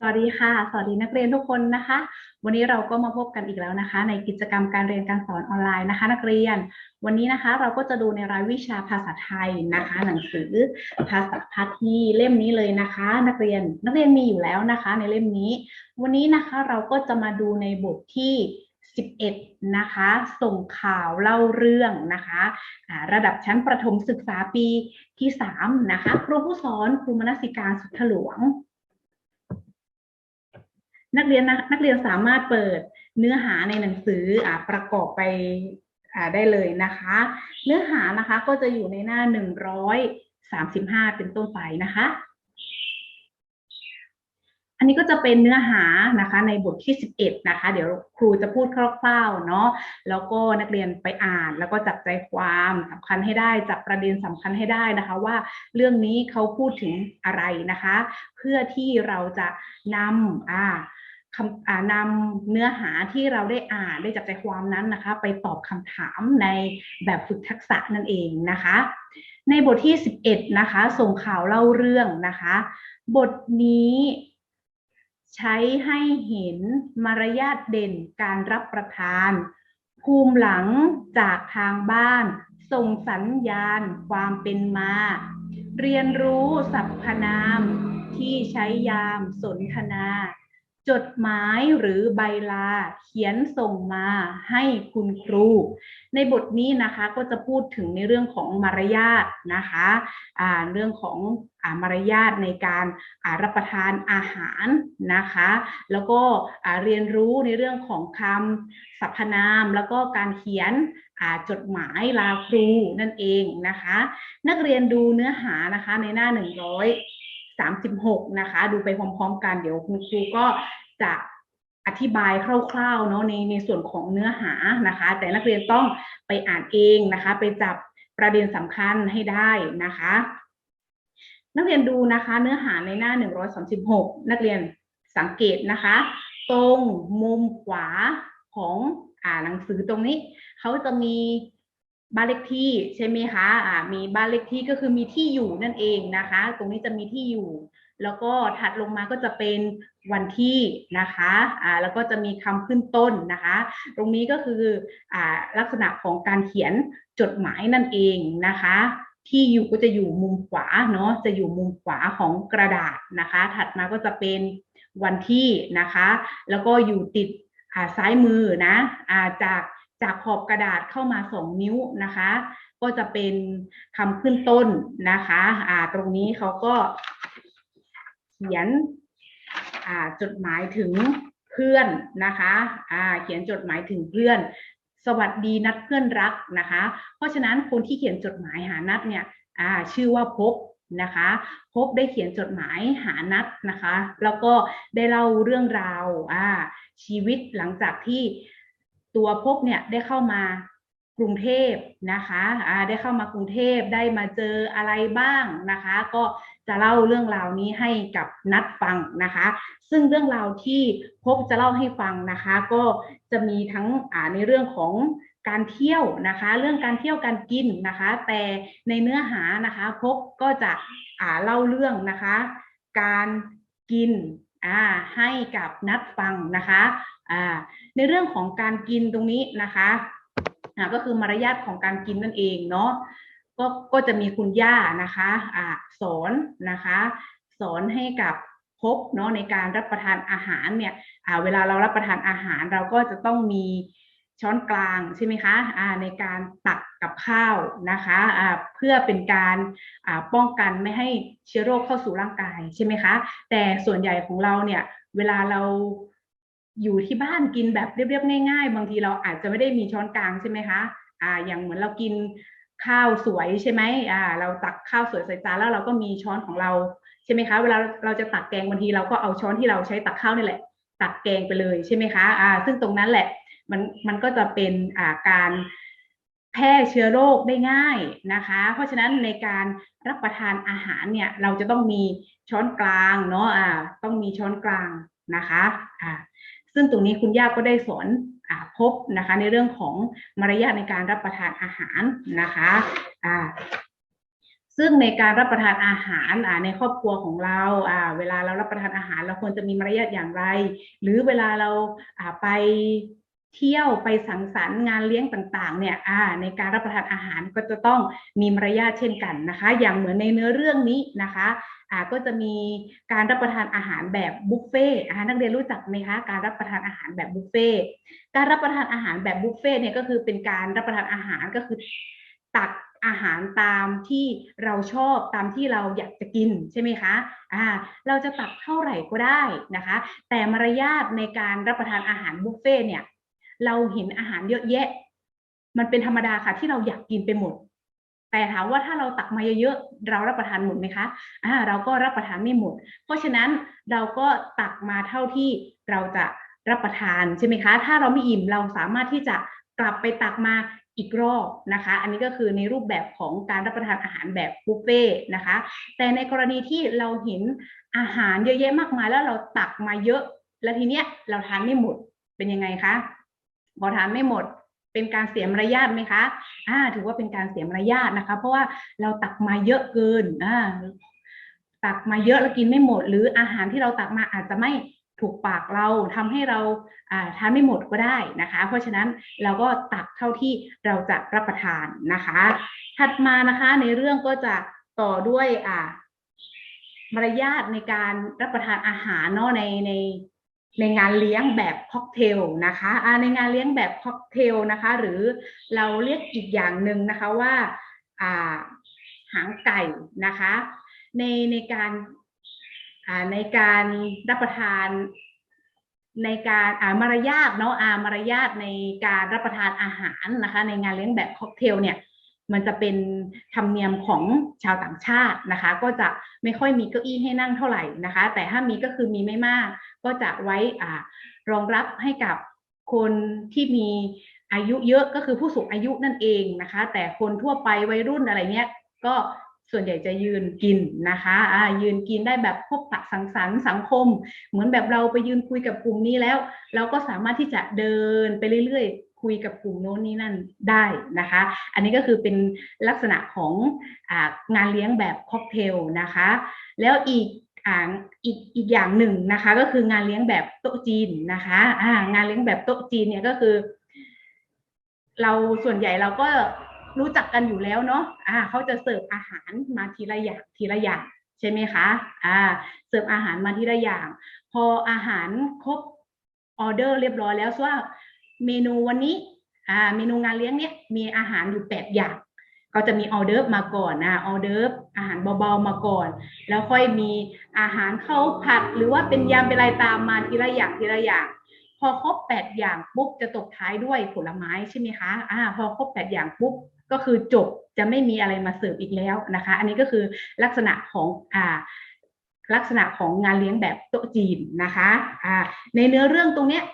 สวัสดีค่ะ สวัสดีนักเรียนทุกคนนะคะ วันนี้เราก็มาพบกันอีกแล้วนะคะ ในกิจกรรมการเรียนการสอนออนไลน์นะคะ นักเรียน วันนี้นะคะเราก็จะดูในรายวิชาภาษาไทยนะคะ หนังสือภาษาพาทีเล่มนี้เลยนะคะ นักเรียนนักเรียนมีอยู่แล้วนะคะ ในเล่มนี้ วันนี้นะคะเราก็จะมาดูในบทที่ 11 นะคะ ส่งข่าวเล่าเรื่องนะคะอ่าระดับชั้นประถมศึกษาปีที่ 3 นะคะ ครูผู้สอนครูมนสิการสุทธหลวง นักเรียนนะนักเรียนสามารถเปิดเนื้อหาในหนังสืออประกอบไปได้เลยนะคะ เนื้อหานะคะก็จะอยู่ในหน้า 135 เป็นต้นไปนะคะ อันนี้ก็จะเป็นเนื้อหานะคะในบทที่ 11 นะคะ เดี๋ยวครูจะพูดคร่าวๆเนาะแล้วก็นักเรียนไปอ่านแล้วก็จับใจความสำคัญให้ได้จับประเด็นสำคัญให้ได้นะคะ ว่าเรื่องนี้เขาพูดถึงอะไรนะคะ เพื่อที่เราจะนำอ่าคำอ่านำเนื้อหาที่เราได้อ่านได้จับใจความนั้นนะคะ ไปตอบคำถามในแบบฝึกทักษะนั่นเองนะคะ ในบทที่ 11 นะคะ ส่งข่าวเล่าเรื่องนะคะ บทนี้ ใช้ให้เห็นมารยาทเด่นการรับประทาน ภูมิหลังจากทางบ้าน ส่งสัญญาณความเป็นมา เรียนรู้สรรพนามที่ใช้ยามสนทนา จดหมายหรือใบลาเขียนส่งมาให้คุณครู ในบทนี้นะคะก็จะพูดถึงในเรื่องของมารยาทนะคะอ่าเรื่องของอมารยาทในการรับประทานอาหารนะคะ แล้วก็เรียนรู้ในเรื่องของคำสรรพนาม แล้วก็การเขียนจดหมายลาครูนั่นเองนะคะ นักเรียนดูเนื้อหานะคะในหน้า 36 นะคะ ดูไปพร้อมๆกันเดี๋ยวคุณครูก็จะอธิบายคร่าวๆเนาะในในส่วนของเนื้อหานะคะ แต่นักเรียนต้องไปอ่านเองนะคะ ไปจับประเด็นสำคัญให้ได้นะคะ นักเรียนดูนะคะ เนื้อหาในหน้า 136 นักเรียนสังเกตนะคะ ตรงมุมขวาของอ่าหนังสือตรงนี้ เขาจะมี บ้านเลขที่ใช่ไหมคะอ่ามีบ้านเลขที่ก็คือมีที่อยู่นั่นเองนะคะ ตรงนี้จะมีที่อยู่ แล้วก็ถัดลงมาก็จะเป็นวันที่นะคะอ่าแล้วก็จะมีคำขึ้นต้นนะคะ ตรงนี้ก็คืออ่าลักษณะของการเขียนจดหมายนั่นเองนะคะ ที่อยู่ก็จะอยู่มุมขวาเนาะจะอยู่มุมขวาของกระดาษนะคะ ถัดมาก็จะเป็นวันที่นะคะ แล้วก็อยู่ติดอ่าซ้ายมือนะอ่าจาก จากขอบกระดาษเข้ามาสองนิ้วนะคะ ก็จะเป็นคำขึ้นต้นนะคะอ่าตรงนี้เขาก็เขียนอ่าจดหมายถึงเพื่อนนะคะอ่าเขียนจดหมายถึงเพื่อน สวัสดีนัดเพื่อนรักนะคะ เพราะฉะนั้นคนที่เขียนจดหมายหานัดเนี่ยอ่าชื่อว่าพบนะคะพบได้เขียนจดหมายหานัดนะคะ แล้วก็ได้เล่าเรื่องราวอ่าชีวิตหลังจากที่ ตัวพบเนี่ยได้เข้ามากรุงเทพนะคะอ่าได้เข้ามากรุงเทพได้มาเจออะไรบ้างนะคะ ก็จะเล่าเรื่องราวนี้ให้กับนัดฟังนะคะ ซึ่งเรื่องราวที่พบจะเล่าให้ฟังนะคะ ก็จะมีทั้งในเรื่องของการเที่ยวนะคะ เรื่องการเที่ยวการกินนะคะ แต่ในเนื้อหานะคะพบก็จะเล่าเรื่องนะคะ การกิน ให้กับนัดฟังนะคะอ่าในเรื่องของการกินตรงนี้นะคะอ่าก็คือมารยาทของการกินนั่นเองเนาะก็ก็จะมีคุณย่านะคะอะสอนนะคะ สอนให้กับพบเนาะในการรับประทานอาหารเนี่ยอ่าเวลาเรารับประทานอาหารเราก็จะต้องมี ช้อนกลางใช่ไหมคะอ่าในการตักกับข้าวนะคะอ่าเพื่อเป็นการป้องกันไม่ให้เชื้อโรคเข้าสู่ร่างกายใช่ไหมคะ แต่ส่วนใหญ่ของเราเนี่ยเวลาเราอยู่ที่บ้านกินแบบเรียบๆง่าย ๆ บางทีเราอาจจะไม่ได้มีช้อนกลางใช่ไหมคะอ่าอย่างเหมือนเรากินข้าวสวยใช่ไหมอ่าเราตักข้าวสวยใส่จานแล้วเราก็มีช้อนของเราใช่ไหมคะเวลาเราจะตักแกงบางทีเราก็เอาช้อนที่เราใช้ตักข้าวนี่แหละ ตักแกงไปเลยใช่ไหมคะอ่าซึ่งตรงนั้นแหละ มันมันก็จะเป็นการแพร่เชื้อโรคได้ง่ายนะคะ เพราะฉะนั้นในการรับประทานอาหารเนี่ยเราจะต้องมีช้อนกลางเนาะต้องมีช้อนกลางนะคะอ่าซึ่งตรงนี้คุณย่าก็ได้สอนอพบนะคะในเรื่องของมารยาทในการรับประทานอาหารนะคะอ่าซึ่งในการรับประทานอาหารในครอบครัวของเราเวลาเรารับประทานอาหาร เราควรจะมีมารยาทอย่างไร หรือเวลาเราไป เที่ยวไปสังสรรค์งานเลี้ยงต่างๆเนี่ยในการรับประทานอาหารก็จะต้องมีมารยาทเช่นกันนะคะ อย่างเหมือนในเนื้อเรื่องนี้นะคะก็จะมีการรับประทานอาหารแบบบุฟเฟ่ต์อ่านักเรียนรู้จักไหมคะการรับประทานอาหารแบบบุฟเฟ่ต์การรับประทานอาหารแบบบุฟเฟ่ต์เนี่ยก็คือเป็นการรับประทานอาหารก็คือตักอาหารตามที่เราชอบตามที่เราอยากจะกินใช่ไหมคะอ่าเราจะตักเท่าไหร่ก็ได้นะคะ แต่มารยาทในการรับประทานอาหารบุฟเฟ่ต์เนี่ย เราเห็นอาหารเยอะแยะ มันเป็นธรรมดาค่ะที่เราอยากกินไปหมด แต่ถามว่าถ้าเราตักมาเยอะๆเรารับประทานหมดไหมคะอ่าเราก็รับประทานไม่หมด เพราะฉะนั้นเราก็ตักมาเท่าที่เราจะรับประทานใช่ไหมคะ ถ้าเราไม่อิ่มเราสามารถที่จะกลับไปตักมาอีกรอบนะคะ อันนี้ก็คือในรูปแบบของการรับประทานอาหารแบบบุฟเฟ่ต์นะคะ แต่ในกรณีที่เราเห็นอาหารเยอะแยะมากมายแล้วเราตักมาเยอะ แล้วทีเนี้ยเราทานไม่หมดเป็นยังไงคะ พอทานไม่หมดเป็นการเสียมารยาทไหมคะอ่าถือว่าเป็นการเสียมารยาทนะคะ เพราะว่าเราตักมาเยอะเกินอ่าตักมาเยอะแล้วกินไม่หมด หรืออาหารที่เราตักมาอาจจะไม่ถูกปากเราทำให้เราอ่าทานไม่หมดก็ได้นะคะ เพราะฉะนั้นเราก็ตักเท่าที่เราจะรับประทานนะคะ ถัดมานะคะในเรื่องก็จะต่อด้วยอ่ามารยาทในการรับประทานอาหารเนาะในใน ในงานเลี้ยงแบบค็อกเทลนะคะในงานเลี้ยงแบบค็อกเทลนะคะ หรือเราเรียกอีกอย่างหนึ่งนะคะว่าหางไก่นะคะ ในในการในการรับประทานในการอ่ามารยาทเนาะอ่ามารยาทในการรับประทานอาหารนะคะ ในงานเลี้ยงแบบค็อกเทลเนี่ย มันจะเป็นธรรมเนียมของชาวต่างชาตินะคะ ก็จะไม่ค่อยมีเก้าอี้ให้นั่งเท่าไหร่นะคะ แต่ถ้ามีก็คือมีไม่มาก ก็จะไว้อ่ารองรับให้กับคนที่มีอายุเยอะก็คือผู้สูงอายุนั่นเองนะคะ แต่คนทั่วไปวัยรุ่นอะไรเนี้ยก็ส่วนใหญ่จะยืนกินนะคะอ่ายืนกินได้แบบพบปะสังสรรค์สังคม เหมือนแบบเราไปยืนคุยกับกลุ่มนี้แล้ว เราก็สามารถที่จะเดินไปเรื่อยๆ คุยกับกลุ่มโน้นนี้นั่นได้นะคะ อันนี้ก็คือเป็นลักษณะขององานเลี้ยงแบบค็อกเทลนะคะ แล้วอีกอีกอีกอย่างหนึ่งนะคะก็คืองานเลี้ยงแบบโต๊ะจีนนะคะอ่างานเลี้ยงแบบโต๊ะจีนเนี่ยก็คือ เราส่วนใหญ่เราก็รู้จักกันอยู่แล้วเนาะอ่าเขาจะเสิร์ฟอาหารมาทีละอย่างทีละอย่างใช่ไหมคะอ่าเสิร์ฟอาหารมาทีละอย่าง พออาหารครบออเดอร์เรียบร้อยแล้วว่า เมนูวันนี้อ่าเมนูงานเลี้ยงเนี้ยมีอาหารอยู่แปดอย่าง ก็จะมีออเดอร์มาก่อนนะออเดอร์อาหารเบาๆมาก่อน แล้วค่อยมีอาหารเข้าผัด หรือว่าเป็นยำเป็นอะไรตามมาทีละอย่างทีละอย่างพอครบแปดอย่างปุ๊บจะตกท้ายด้วยผลไม้ใช่ไหมคะอ่าพอครบแปดอย่างปุ๊บก็คือจบจะไม่มีอะไรมาเสิร์ฟอีกแล้วนะคะ อันนี้ก็คือลักษณะของอ่าลักษณะของงานเลี้ยงแบบโต๊ะจีนนะคะอ่าในเนื้อเรื่องตรงเนี้ย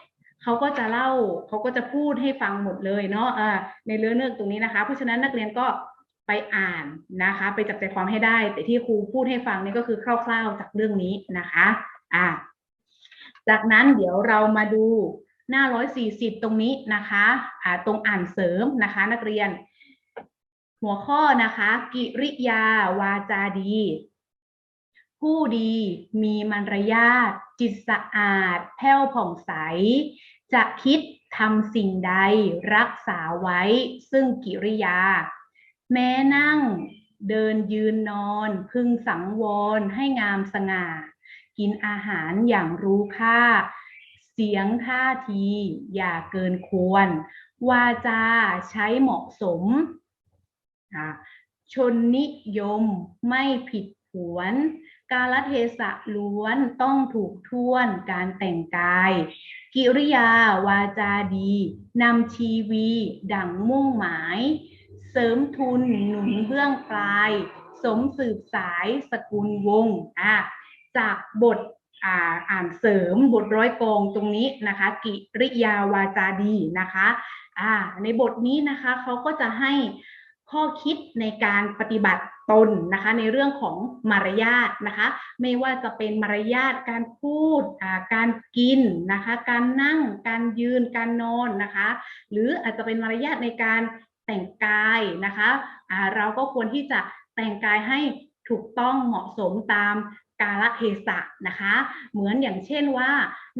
เขาก็จะเล่าเขาก็จะพูดให้ฟังหมดเลยเนาะในเรื่องเรื่องตรงนี้นะคะ เพราะฉะนั้นนักเรียนก็ไปอ่านนะคะ ไปจับใจความให้ได้ แต่ที่ครูพูดให้ฟังนี่ก็คือคร่าวๆจากเรื่องนี้นะคะอ่าจากนั้นเดี๋ยวเรามาดูหน้า 140 ตรงนี้นะคะอ่าตรงอ่านเสริมนะคะ นักเรียน หัวข้อนะคะ กิริยาวาจาดี ผู้ดีมีมารยาท จิตสะอาด แผ้วผ่องใส จะคิดทำสิ่งใดรักษาไว้ซึ่งกิริยา แม้นั่งเดินยืนนอน พึงสังวรให้งามสง่า กินอาหารอย่างรู้ค่า เสียงท่าทีอย่าเกินควร วาจาใช้เหมาะสม ชนนิยมไม่ผิดผวน กาลเทศะล้วนต้องถูกท่วนการแต่งกาย กิริยาวาจาดีนำชีวี ดังมุ่งหมาย เสริมทุนหนุนเบื้องปลาย สมสืบสายสกุลวงอะจากบทอ่าอ่านเสริมบทร้อยกองตรงนี้นะคะ กิริยาวาจาดีนะคะอ่าในบทนี้นะคะเขาก็จะให้ข้อคิดในการปฏิบัติ ตนนะคะในเรื่องของมารยาทนะคะไม่ว่าจะเป็นมารยาทการพูดการกินนะคะการนั่งการยืนการนอนนะคะหรืออาจจะเป็นมารยาทในการแต่งกายนะคะเราก็ควรที่จะแต่งกายให้ถูกต้องเหมาะสมตามกาลเทศะนะคะ เหมือนอย่างเช่นว่า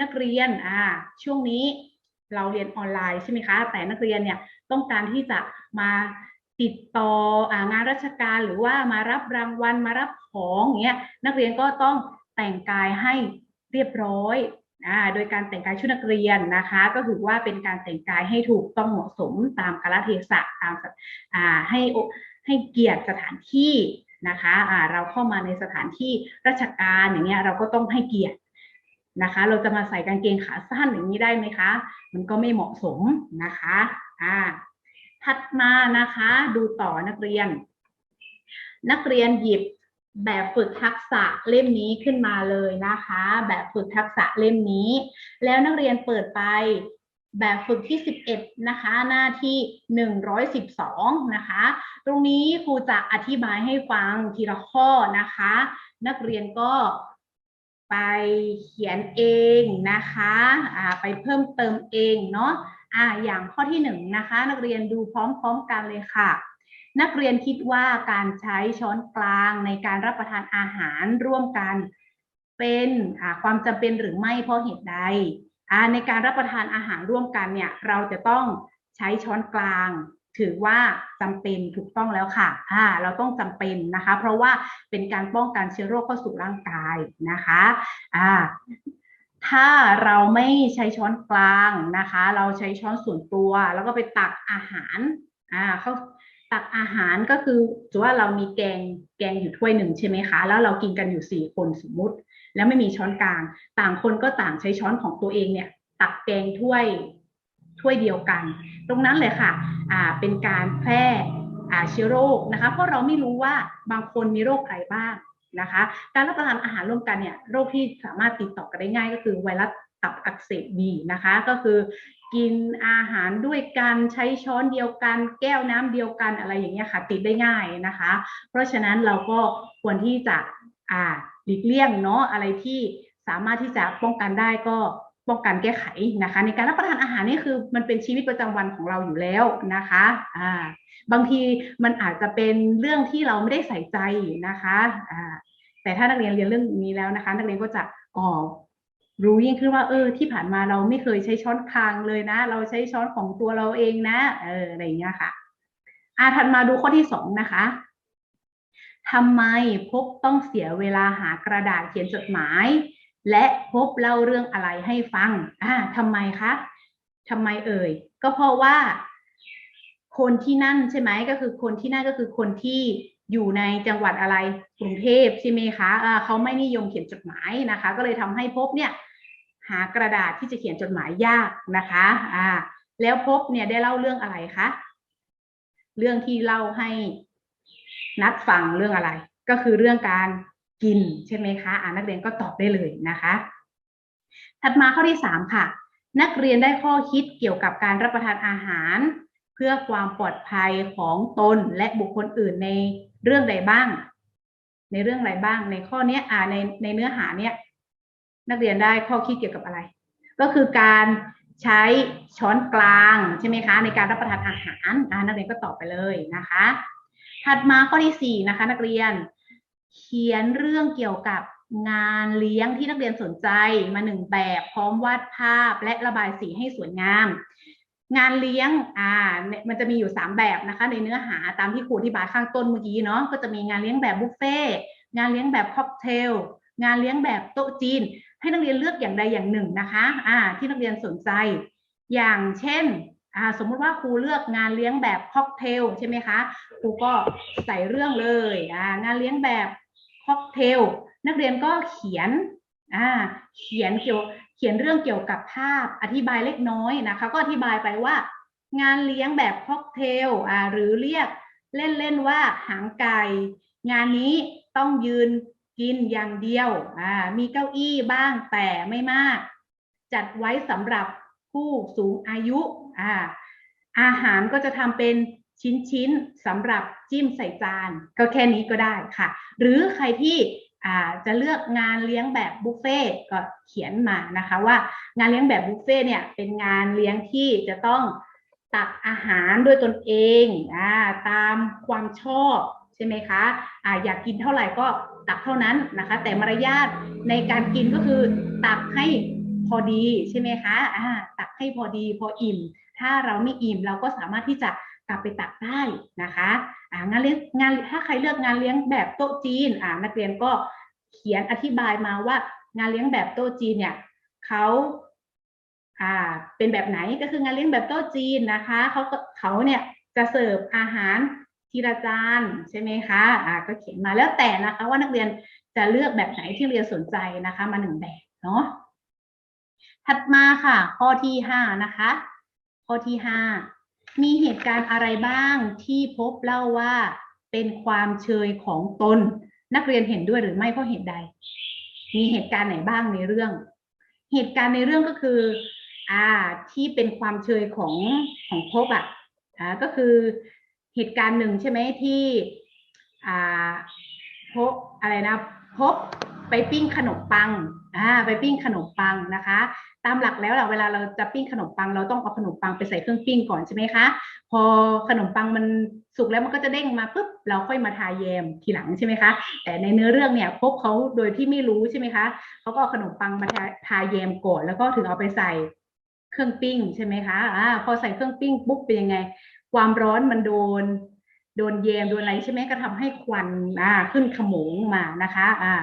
นักเรียนอ่าช่วงนี้เราเรียนออนไลน์ใช่ไหมคะ แต่นักเรียนเนี่ยต้องการที่จะมา ติดต่อองานราชการหรือว่ามารับรางวัลมารับของอย่างเงี้ยนักเรียนก็ต้องแต่งกายให้เรียบร้อยอ่าโดยการแต่งกายชุดนักเรียนนะคะ ก็ถือว่าเป็นการแต่งกายให้ถูกต้องเหมาะสมตามกาลเทศะตามอ่าให้ให้เกียรติสถานที่นะคะอ่าเราเข้ามาในสถานที่ราชการอย่างเงี้ยเราก็ต้องให้เกียรตินะคะ เราจะมาใส่กางเกงขาสั้นอย่างนี้ได้ไหมคะ มันก็ไม่เหมาะสมนะคะอ่า ถัดมานะคะดูต่อนักเรียน นักเรียนหยิบแบบฝึกทักษะเล่มนี้ขึ้นมาเลยนะคะ แบบฝึกทักษะเล่มนี้ แล้วนักเรียนเปิดไปแบบฝึกที่ 11 นะคะ หน้าที่ 112 นะคะ ตรงนี้ครูจะอธิบายให้ฟังทีละข้อนะคะ นักเรียนก็ไปเขียนเองนะคะไปเพิ่มเติมเองเนาะ อ่าอย่างข้อที่หนึ่งนะคะ นักเรียนดูพร้อมๆกันเลยค่ะ นักเรียนคิดว่าการใช้ช้อนกลางในการรับประทานอาหารร่วมกัน เป็นความจำเป็นหรือไม่เพราะเหตุใดอ่าในการรับประทานอาหารร่วมกันเนี่ยเราจะต้องใช้ช้อนกลาง ถือว่าจำเป็นถูกต้องแล้วค่ะอ่าเราต้องจำเป็นนะคะ เพราะว่าเป็นการป้องกันเชื้อโรคเข้าสู่ร่างกายนะคะอ่า ถ้าเราไม่ใช้ช้อนกลางนะคะ เราใช้ช้อนส่วนตัว แล้วก็ไปตักอาหารอ่าเขาตักอาหารก็คือถือว่าเรามีแกงแกงอยู่ถ้วยหนึ่งใช่ไหมคะ แล้วเรากินกันอยู่สี่คนสมมุติ แล้วไม่มีช้อนกลาง ต่างคนก็ต่างใช้ช้อนของตัวเองเนี่ย ตักแกงถ้วยถ้วยเดียวกัน ตรงนั้นเลยค่ะอ่าเป็นการแพร่อ่าเชื้อโรคนะคะ เพราะเราไม่รู้ว่าบางคนมีโรคอะไรบ้าง นะคะ การรับประทานอาหารร่วมกันเนี่ยโรคที่สามารถติดต่อกันได้ง่ายก็คือไวรัสตับอักเสบบีนะคะ ก็คือกินอาหารด้วยกันใช้ช้อนเดียวกัน แก้วน้ำเดียวกันอะไรอย่างเงี้ยค่ะ ติดได้ง่ายนะคะ เพราะฉะนั้นเราก็ควรที่จะอ่าหลีกเลี่ยงเนาะอะไรที่สามารถที่จะป้องกันได้ก็ ป้องกันแก้ไขนะคะ ในการรับประทานอาหารนี่คือมันเป็นชีวิตประจำวันของเราอยู่แล้วนะคะอ่าบางทีมันอาจจะเป็นเรื่องที่เราไม่ได้ใส่ใจนะคะอ่าแต่ถ้านักเรียนเรียนเรื่องนี้แล้วนะคะ นักเรียนก็จะอ๋อรู้ยิ่งขึ้นว่าเออที่ผ่านมาเราไม่เคยใช้ช้อนคางเลยนะ เราใช้ช้อนของตัวเราเองนะเอออะไรอย่างเงี้ยค่ะอ่าถัดมาดูข้อที่สองนะคะทำไมพบต้องเสียเวลาหากระดาษเขียนจดหมาย และพบเล่าเรื่องอะไรให้ฟังอ่าทำไมคะทำไมเอ่ย ก็เพราะว่า คนที่นั่นใช่ไหมก็คือคนที่นั่นก็คือคนที่อยู่ในจังหวัดอะไรกรุงเทพใช่ไหมคะอ่าเขาไม่นิยมเขียนจดหมายนะคะ ก็เลยทำให้พบเนี่ยหากระดาษที่จะเขียนจดหมายยากนะคะอ่าแล้วพบเนี่ยได้เล่าเรื่องอะไรคะเรื่องที่เล่าให้นัดฟังเรื่องอะไร ก็คือเรื่องการ กินใช่ไหมคะอ่านักเรียนก็ตอบได้เลยนะคะ ถัดมาข้อที่สามค่ะ นักเรียนได้ข้อคิดเกี่ยวกับการรับประทานอาหาร เพื่อความปลอดภัยของตนและบุคคลอื่นในเรื่องใดบ้าง ในเรื่องอะไรบ้าง ในข้อเนี้ยอ่าในในเนื้อหาเนี้ยนักเรียนได้ข้อคิดเกี่ยวกับอะไร ก็คือการใช้ช้อนกลางใช่ไหมคะ ในการรับประทานอาหารนักเรียนก็ตอบไปเลยนะคะ ถัดมาข้อที่สี่นะคะ นักเรียน เขียนเรื่องเกี่ยวกับงานเลี้ยงที่นักเรียนสนใจมาหนึ่งแบบพร้อมวาดภาพและระบายสีให้สวยงาม งานเลี้ยงอ่าเนี่ยมันจะมีอยู่สามแบบนะคะ ในเนื้อหาตามที่ครูอธิบายข้างต้นเมื่อกี้เนาะก็จะมีงานเลี้ยงแบบบุฟเฟ่งานเลี้ยงแบบค็อกเทลงานเลี้ยงแบบโต๊ะจีน ให้นักเรียนเลือกอย่างใดอย่างหนึ่งนะคะอ่าที่นักเรียนสนใจ อย่างเช่นอ่าสมมุติว่าครูเลือกงานเลี้ยงแบบค็อกเทลใช่ไหมคะครูก็ใส่เรื่องเลยอ่างานเลี้ยงแบบ ค็อกเทลนักเรียนก็เขียนอ่าเขียนเกี่ยวเขียนเรื่องเกี่ยวกับภาพอธิบายเล็กน้อยนะคะก็อธิบายไปว่า งานเลี้ยงแบบค็อกเทลอ่าหรือเรียกเล่นๆว่าหางไก่งานนี้ต้องยืนกินอย่างเดียวอ่ามีเก้าอี้บ้างแต่ไม่มาก จัดไว้สำหรับผู้สูงอายุอ่าอาหารก็จะทำเป็น ชิ้นๆสำหรับจิ้มใส่จาน ก็แค่นี้ก็ได้ค่ะ หรือใครที่จะเลือกงานเลี้ยงแบบบุฟเฟ่ก็เขียนมานะคะว่างานเลี้ยงแบบบุฟเฟ่เนี่ยเป็นงานเลี้ยงที่จะต้องตักอาหารด้วยตนเองอตามความชอบใช่ไหมคะอ่าอยากกินเท่าไหร่ก็ตักเท่านั้นนะคะ แต่มารยาทในการกินก็คือตักให้พอดีใช่ไหมคะอ่าตักให้พอดีพออิ่ม ถ้าเราไม่อิ่มเราก็สามารถที่จะ กลับไปตักได้นะคะอ่างานเลี้ยงงานถ้าใครเลือกงานเลี้ยงแบบโต๊ะจีนอ่านักเรียนก็เขียนอธิบายมาว่างานเลี้ยงแบบโต๊ะจีนเนี่ยเขาอ่าเป็นแบบไหนก็คืองานเลี้ยงแบบโต๊ะจีนนะคะเขาเขาเนี่ยจะเสิร์ฟอาหารทีละจานใช่ไหมคะอ่าก็เขียนมาแล้วแต่นะคะว่านักเรียนจะเลือกแบบไหนที่เรียนสนใจนะคะมาหนึ่งแบบเนาะถัดมาค่ะ ข้อที่ห้านะคะ ข้อที่ห้า มีเหตุการณ์อะไรบ้างที่พบเล่าว่าเป็นความเชยของตน นักเรียนเห็นด้วยหรือไม่เพราะเหตุใด มีเหตุการณ์ไหนบ้างในเรื่อง เหตุการณ์ในเรื่องก็คือ อ่า ที่เป็นความเชยของของพบอะอ่าก็คือเหตุการณ์หนึ่งใช่ไหมที่ อ่าพบอะไรนะพบ ไปปิ้งขนมปังอ่าไปปิ้งขนมปังนะคะ ตามหลักแล้วเราเวลาเราจะปิ้งขนมปัง เราต้องเอาขนมปังไปใส่เครื่องปิ้งก่อนใช่ไหมคะ พอขนมปังมันสุกแล้วมันก็จะเด้งมาปุ๊บเราค่อยมาทาแยมทีหลังใช่ไหมคะ แต่ในเนื้อเรื่องเนี่ยพบเขาโดยที่ไม่รู้ใช่ไหมคะเขาก็เอาขนมปังมาทาทาแยมก่อนแล้วก็ถึงเอาไปใส่เครื่องปิ้งใช่ไหมคะอ่าพอใส่เครื่องปิ้งปุ๊บเป็นยังไง ความร้อนมันโดนโดนแยมโดนอะไรใช่ไหมก็ทำให้ควันอ่าขึ้นขโมงมานะคะอ่า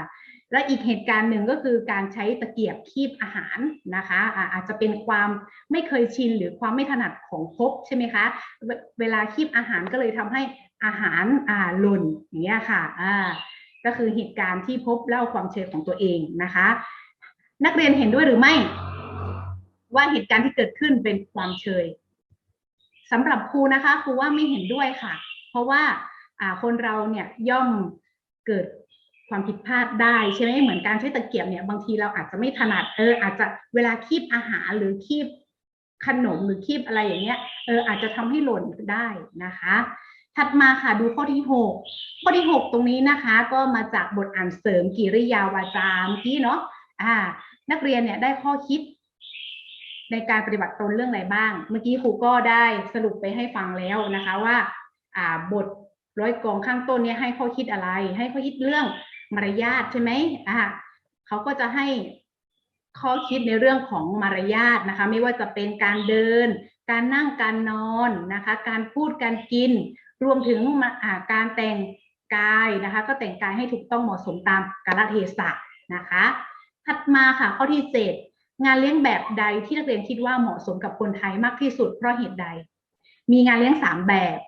และอีกเหตุการณ์หนึ่งก็คือการใช้ตะเกียบคีบอาหารนะคะอาจจะเป็นความไม่เคยชินหรือความไม่ถนัดของพบใช่ไหมคะเวลาคีบอาหารก็เลยทำให้อาหารอ่าหล่นอย่างเงี้ยค่ะอ่าก็คือเหตุการณ์ที่พบเล่าความเชยของตัวเองนะคะ นักเรียนเห็นด้วยหรือไม่ ว่าเหตุการณ์ที่เกิดขึ้นเป็นความเชยสำหรับครูนะคะครูว่าไม่เห็นด้วยค่ะ เพราะว่าอ่าคนเราเนี่ยย่อมเกิด ความผิดพลาดได้ใช่ไหมเหมือนการใช้ตะเกียบเนี่ยบางทีเราอาจจะไม่ถนัดเอออาจจะเวลาคีบอาหารหรือคีบขนมหรือคีบอะไรอย่างเงี้ยเอออาจจะทำให้หล่นได้นะคะ ถัดมาค่ะดูข้อที่หกข้อที่หกตรงนี้นะคะ ก็มาจากบทอ่านเสริมกิริยาวาจาเมื่อกี้เนาะอ่า นักเรียนเนี่ยได้ข้อคิด ในการปฏิบัติตนเรื่องอะไรบ้าง เมื่อกี้ครูก็ได้สรุปไปให้ฟังแล้วนะคะว่า อ่าบทร้อยกองข้างต้นเนี่ยให้ข้อคิดอะไร ให้ข้อคิดเรื่อง มารยาทใช่ไหมอ่าเขาก็จะให้ข้อคิดในเรื่องของมารยาทนะคะ ไม่ว่าจะเป็นการเดิน การนั่งการนอนนะคะ การพูดการกิน รวมถึงมาอ่าการแต่งกายนะคะ ก็แต่งกายให้ถูกต้องเหมาะสมตามกาลเทศะนะคะ ถัดมาค่ะข้อที่เจ็ดงานเลี้ยงแบบใดที่นักเรียนคิดว่าเหมาะสมกับคนไทยมากที่สุดเพราะเหตุใด มีงานเลี้ยงสามแบบ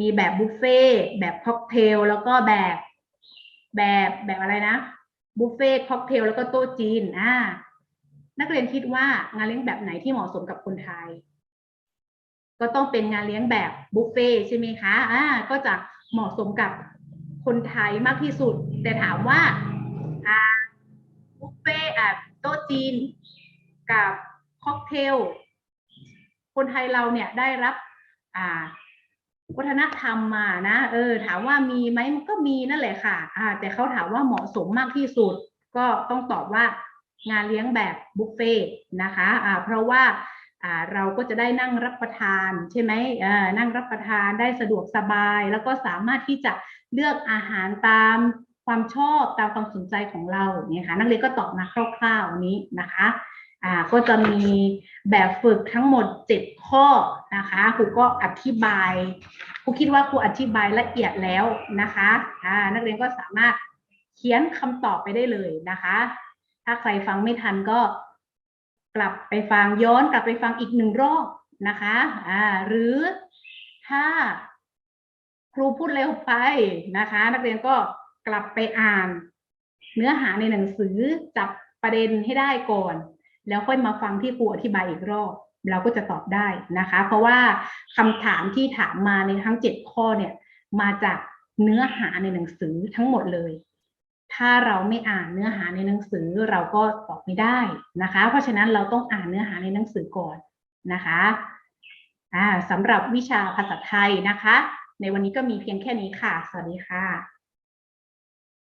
มีแบบบุฟเฟ่แบบค็อกเทลแล้วก็แบบ แบบแบบอะไรนะบุฟเฟ่ค็อกเทลแล้วก็โต๊ะจีนอ่านักเรียนคิดว่างานเลี้ยงแบบไหนที่เหมาะสมกับคนไทย ก็ต้องเป็นงานเลี้ยงแบบบุฟเฟ่ใช่ไหมคะอ่าก็จะเหมาะสมกับคนไทยมากที่สุด แต่ถามว่าอ่าบุฟเฟ่อะโต๊ะจีนกับค็อกเทลคนไทยเราเนี่ยได้รับอ่า วัฒนธรรมมานะเออ ถามว่ามีไหมมันก็มีนั่นแหละค่ะ อ่า แต่เขาถามว่าเหมาะสมมากที่สุด ก็ต้องตอบว่างานเลี้ยงแบบบุฟเฟ่ต์นะคะอ่าเพราะว่าอ่าเราก็จะได้นั่งรับประทานใช่ไหมอ่านั่งรับประทานได้สะดวกสบาย แล้วก็สามารถที่จะเลือกอาหารตามความชอบตามความสนใจของเราเนี่ยค่ะนักเรียนก็ตอบมาคร่าวๆนี้นะคะ อ่าก็จะมีแบบฝึกทั้งหมด 7 ข้อนะคะครูก็อธิบายครูคิดว่าครูอธิบายละเอียดแล้วนะคะอ่านักเรียนก็สามารถเขียนคำตอบไปได้เลยนะคะ ถ้าใครฟังไม่ทันก็กลับไปฟังย้อนกลับไปฟังอีกหนึ่งรอบนะคะอ่าหรือถ้าครูพูดเร็วไปนะคะ นักเรียนก็กลับไปอ่าน เนื้อหาในหนังสือจับประเด็นให้ได้ก่อน แล้วค่อยมาฟังที่ครูอธิบายอีกรอบเราก็จะตอบได้นะคะ เพราะว่าคำถามที่ถามมาในทั้ง 7 ข้อเนี่ยมาจากเนื้อหาในหนังสือทั้งหมดเลย ถ้าเราไม่อ่านเนื้อหาในหนังสือเราก็ตอบไม่ได้นะคะ เพราะฉะนั้นเราต้องอ่านเนื้อหาในหนังสือก่อนนะคะอ่าสำหรับวิชาภาษาไทยนะคะ ในวันนี้ก็มีเพียงแค่นี้ค่ะ สวัสดีค่ะ